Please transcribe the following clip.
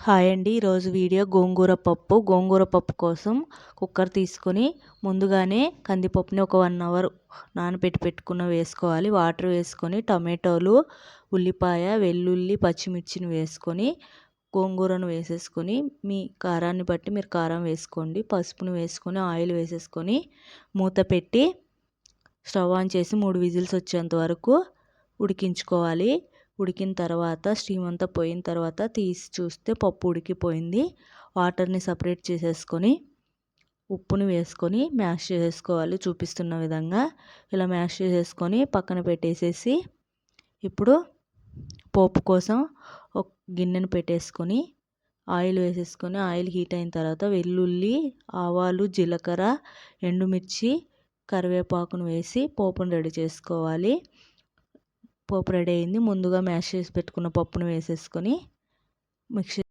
Hi అండి. ఈరోజు video గోంగూర పప్పు. గోంగూర పప్పు కోసం కుక్కర్ తీసుకొని ముందుగానే కందిపప్పుని ఒక వన్ అవర్ నానబెట్టి పెట్టుకున్న వేసుకోవాలి. వాటర్ వేసుకొని టమాటోలు ఉల్లిపాయ వెల్లుల్లి పచ్చిమిర్చిని వేసుకొని గోంగూరను వేసేసుకొని మీ కారాన్ని బట్టి మీరు కారం వేసుకోండి. పసుపును వేసుకొని ఆయిల్ వేసేసుకొని మూత పెట్టి స్టవ్ ఆన్ చేసి మూడు విజిల్స్ వచ్చేంత వరకు ఉడికించుకోవాలి. ఉడికిన తర్వాత స్టీమ్ అంతా పోయిన తర్వాత తీసి చూస్తే పప్పు ఉడికిపోయింది. వాటర్ని సపరేట్ చేసేసుకొని ఉప్పుని వేసుకొని మ్యాష్ చేసుకోవాలి చూపిస్తున్న విధంగా. ఇలా మ్యాష్ చేసేసుకొని పక్కన పెట్టేసేసి ఇప్పుడు పోపు కోసం ఒక గిన్నెను పెట్టేసుకొని ఆయిల్ వేసేసుకొని ఆయిల్ హీట్ అయిన తర్వాత వెల్లుల్లి ఆవాలు జీలకర్ర ఎండుమిర్చి కరివేపాకును వేసి పోపును రెడీ చేసుకోవాలి. పోపు రెడీ అయింది. ముందుగా మ్యాష్ చేసి పెట్టుకున్న పప్పును వేసేసుకొని మిక్సీ